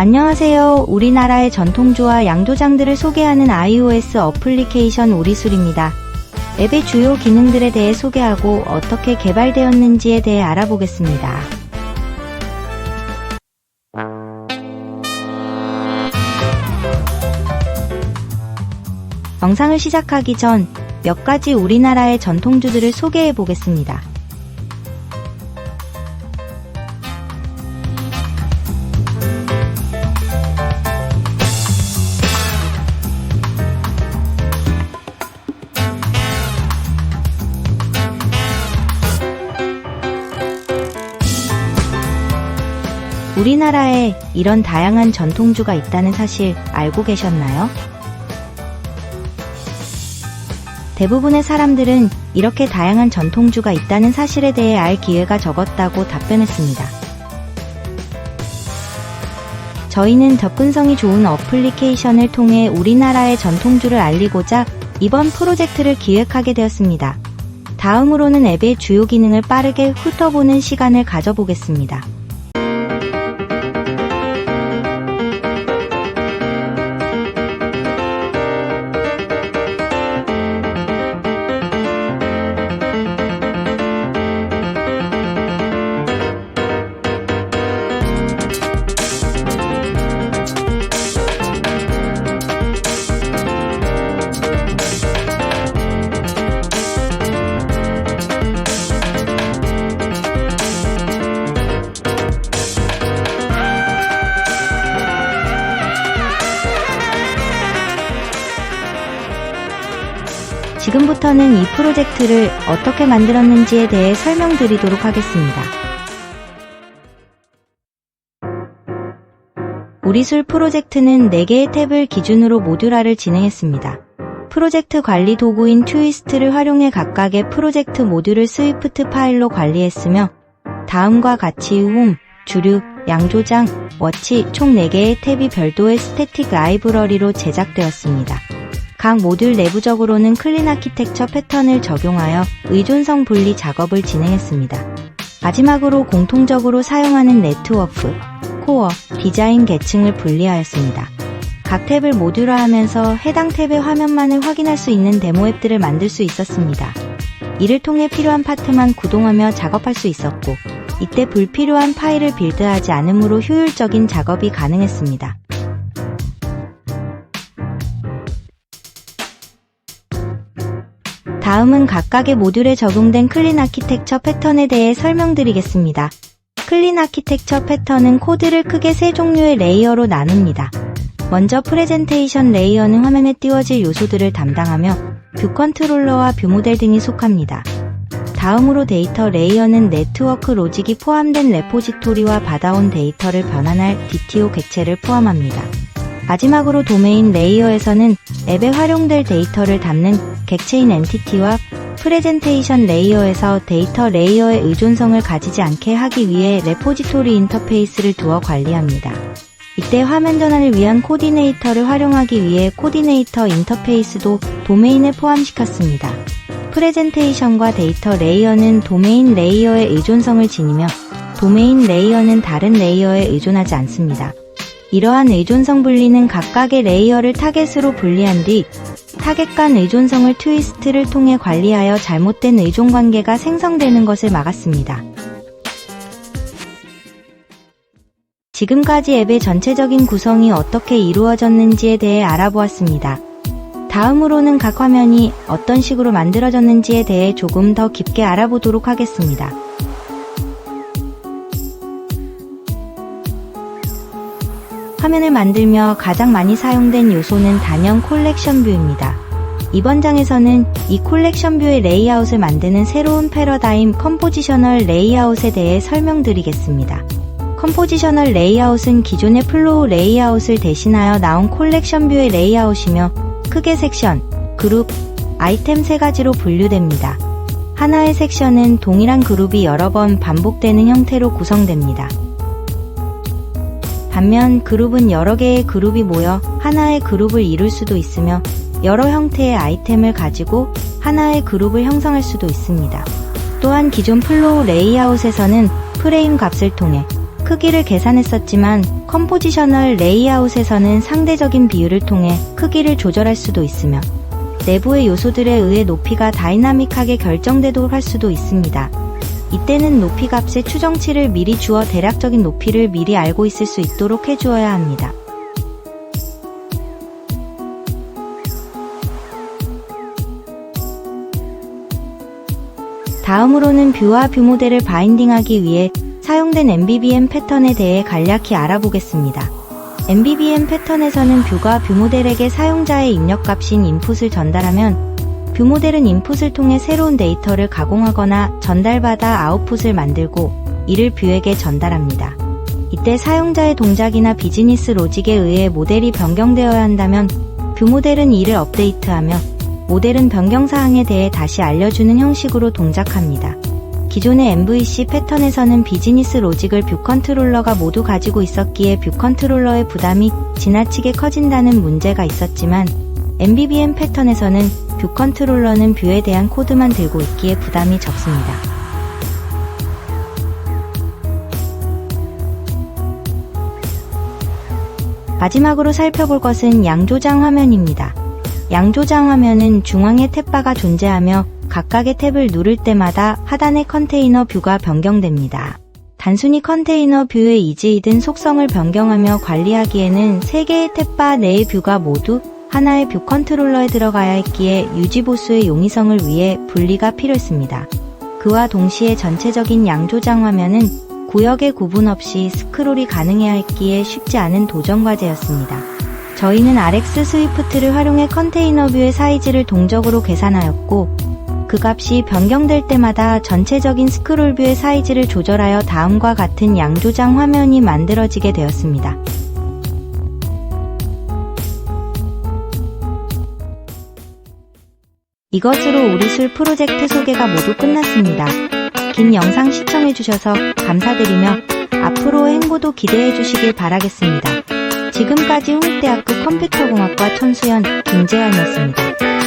안녕하세요. 우리나라의 전통주와 양조장들을 소개하는 iOS 어플리케이션 우리술입니다. 앱의 주요 기능들에 대해 소개하고 어떻게 개발되었는지에 대해 알아보겠습니다. 영상을 시작하기 전 몇 가지 우리나라의 전통주들을 소개해 보겠습니다. 우리나라에 이런 다양한 전통주가 있다는 사실 알고 계셨나요? 대부분의 사람들은 이렇게 다양한 전통주가 있다는 사실에 대해 알 기회가 적었다고 답변했습니다. 저희는 접근성이 좋은 어플리케이션을 통해 우리나라의 전통주를 알리고자 이번 프로젝트를 기획하게 되었습니다. 다음으로는 앱의 주요 기능을 빠르게 훑어보는 시간을 가져보겠습니다. 지금부터는 이 프로젝트를 어떻게 만들었는지에 대해 설명드리도록 하겠습니다. 우리술 프로젝트는 4개의 탭을 기준으로 모듈화를 진행했습니다. 프로젝트 관리 도구인 트위스트를 활용해 각각의 프로젝트 모듈을 스위프트 파일로 관리했으며 다음과 같이 홈, 주류, 양조장, 워치 총 4개의 탭이 별도의 스태틱 라이브러리로 제작되었습니다. 각 모듈 내부적으로는 클린 아키텍처 패턴을 적용하여 의존성 분리 작업을 진행했습니다. 마지막으로 공통적으로 사용하는 네트워크, 코어, 디자인 계층을 분리하였습니다. 각 탭을 모듈화하면서 해당 탭의 화면만을 확인할 수 있는 데모 앱들을 만들 수 있었습니다. 이를 통해 필요한 파트만 구동하며 작업할 수 있었고, 이때 불필요한 파일을 빌드하지 않으므로 효율적인 작업이 가능했습니다. 다음은 각각의 모듈에 적용된 클린 아키텍처 패턴에 대해 설명드리겠습니다. 클린 아키텍처 패턴은 코드를 크게 세 종류의 레이어로 나눕니다. 먼저 프레젠테이션 레이어는 화면에 띄워질 요소들을 담당하며 뷰 컨트롤러와 뷰 모델 등이 속합니다. 다음으로 데이터 레이어는 네트워크 로직이 포함된 레포지토리와 받아온 데이터를 변환할 DTO 객체를 포함합니다. 마지막으로 도메인 레이어에서는 앱에 활용될 데이터를 담는 객체인 엔티티와 프레젠테이션 레이어에서 데이터 레이어의 의존성을 가지지 않게 하기 위해 레포지토리 인터페이스를 두어 관리합니다. 이때 화면 전환을 위한 코디네이터를 활용하기 위해 코디네이터 인터페이스도 도메인에 포함시켰습니다. 프레젠테이션과 데이터 레이어는 도메인 레이어의 의존성을 지니며 도메인 레이어는 다른 레이어에 의존하지 않습니다. 이러한 의존성 분리는 각각의 레이어를 타겟으로 분리한 뒤 타겟 간 의존성을 트위스트를 통해 관리하여 잘못된 의존 관계가 생성되는 것을 막았습니다. 지금까지 앱의 전체적인 구성이 어떻게 이루어졌는지에 대해 알아보았습니다. 다음으로는 각 화면이 어떤 식으로 만들어졌는지에 대해 조금 더 깊게 알아보도록 하겠습니다. 화면을 만들며 가장 많이 사용된 요소는 단연 콜렉션 뷰입니다. 이번 장에서는 이 콜렉션 뷰의 레이아웃을 만드는 새로운 패러다임 컴포지셔널 레이아웃에 대해 설명드리겠습니다. 컴포지셔널 레이아웃은 기존의 플로우 레이아웃을 대신하여 나온 콜렉션 뷰의 레이아웃이며 크게 섹션, 그룹, 아이템 세 가지로 분류됩니다. 하나의 섹션은 동일한 그룹이 여러 번 반복되는 형태로 구성됩니다. 반면 그룹은 여러 개의 그룹이 모여 하나의 그룹을 이룰 수도 있으며 여러 형태의 아이템을 가지고 하나의 그룹을 형성할 수도 있습니다. 또한 기존 플로우 레이아웃에서는 프레임 값을 통해 크기를 계산했었지만 컴포지셔널 레이아웃에서는 상대적인 비율을 통해 크기를 조절할 수도 있으며 내부의 요소들에 의해 높이가 다이나믹하게 결정되도록 할 수도 있습니다. 이때는 높이 값의 추정치를 미리 주어 대략적인 높이를 미리 알고 있을 수 있도록 해주어야 합니다. 다음으로는 뷰와 뷰 모델을 바인딩하기 위해 사용된 MBBM 패턴에 대해 간략히 알아보겠습니다. MBBM 패턴에서는 뷰가 뷰 모델에게 사용자의 입력값인 인풋을 전달하면 뷰 모델은 인풋을 통해 새로운 데이터를 가공하거나 전달받아 아웃풋을 만들고 이를 뷰에게 전달합니다. 이때 사용자의 동작이나 비즈니스 로직에 의해 모델이 변경되어야 한다면 뷰 모델은 이를 업데이트하며 모델은 변경 사항에 대해 다시 알려주는 형식으로 동작합니다. 기존의 MVC 패턴에서는 비즈니스 로직을 뷰 컨트롤러가 모두 가지고 있었기에 뷰 컨트롤러의 부담이 지나치게 커진다는 문제가 있었지만 MBBM 패턴에서는 뷰 컨트롤러는 뷰에 대한 코드만 들고 있기에 부담이 적습니다. 마지막으로 살펴볼 것은 양조장 화면입니다. 양조장 화면은 중앙에 탭바가 존재하며 각각의 탭을 누를 때마다 하단의 컨테이너 뷰가 변경됩니다. 단순히 컨테이너 뷰의 이지이든 속성을 변경하며 관리하기에는 3개의 탭바 내의 뷰가 모두 하나의 뷰 컨트롤러에 들어가야 했기에 유지 보수의 용이성을 위해 분리가 필요했습니다. 그와 동시에 전체적인 양조장 화면은 구역의 구분 없이 스크롤이 가능해야 했기에 쉽지 않은 도전 과제였습니다. 저희는 RX 스위프트를 활용해 컨테이너 뷰의 사이즈를 동적으로 계산하였고 그 값이 변경될 때마다 전체적인 스크롤 뷰의 사이즈를 조절하여 다음과 같은 양조장 화면이 만들어지게 되었습니다. 이것으로 우리 술 프로젝트 소개가 모두 끝났습니다. 긴 영상 시청해주셔서 감사드리며 앞으로의 행보도 기대해주시길 바라겠습니다. 지금까지 홍익대학교 컴퓨터공학과 천수연, 김재환이었습니다.